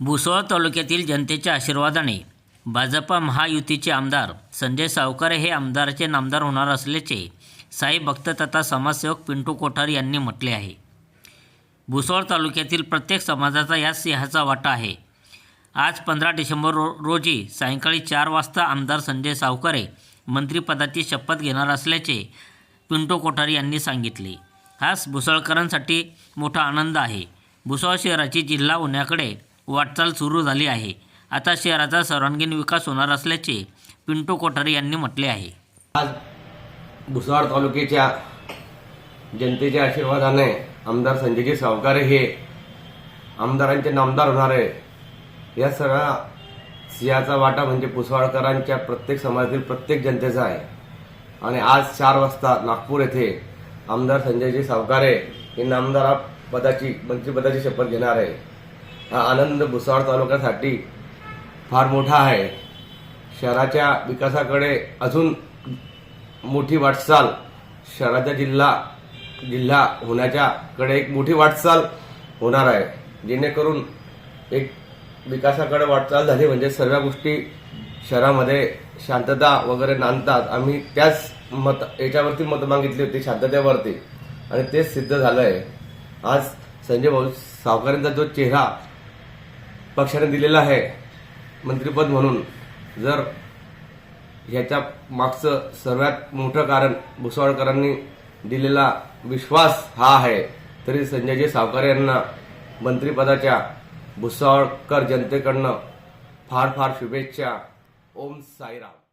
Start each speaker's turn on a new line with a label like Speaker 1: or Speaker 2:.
Speaker 1: भुसवळ तालुक्यातील जनतेच्या आशीर्वादाने भाजपा महायुतीचे आमदार संजय सावकारे हे आमदाराचे नामदार होणार असल्याचे साई भक्त तथा समाजसेवक पिंटू कोठारी यांनी म्हटले आहे. भुसवळ तालुक्यातील प्रत्येक समाजाचा या सिंहाचा वाटा आहे. आज पंधरा डिसेंबर रो रोजी सायंकाळी चार वाजता आमदार संजय सावकारे मंत्रिपदाची शपथ घेणार असल्याचे पिंटू कोठारी यांनी सांगितले. हाच भुसळकरांसाठी मोठा आनंद आहे. भुसळ शहराची जिल्हा होण्याकडे वाटचाल सुरू झाली आहे. आता शहराचा सर्वांगीण विकास होणार असल्याचे पिंटू कोठारी यांनी म्हटले आहे.
Speaker 2: आज भुसावळ तालुक्याच्या जनतेच्या आशीर्वादाने आमदार संजयजी सावकारे हे आमदारांचे नामदार होणार आहे या सगळ्या सिंहाचा वाटा म्हणजे भुसावळकरांच्या प्रत्येक समाजातील प्रत्येक जनतेचा आहे. आणि आज चार वाजता नागपूर येथे आमदार संजयजी सावकारे हे नामदारा पदाची मंत्रिपदाची शपथ घेणार आहे. हा आनंद भुसावळ तालुक्यासाठी फार मोठा आहे. शहराच्या विकासाकडे अजून मोठी वाटचाल शहराचा जिल्हा जिल्हा होण्याच्याकडे एक मोठी वाटचाल होणार आहे. जेणेकरून एक विकासाकडे वाटचाल झाली म्हणजे सर्व गोष्टी शहरामध्ये शांतता वगैरे नांदतात. आम्ही त्याच मत याच्यावरती मत मागितली होती शांततेवरती. आणि तेच सिद्ध झालं आहे आज संजय भाऊ सावकारांचा जो चेहरा पक्षाने दिलेलं आहे मंत्रिपद म्हणून. जर ह्याच्या मागचं सर्वात मोठं कारण भुसावळकरांनी दिलेला विश्वास हा आहे तरी संजयजी सावकारे यांना मंत्रिपदाच्या भुसावळकर जनतेकडनं फार फार शुभेच्छा. ओम साईराम.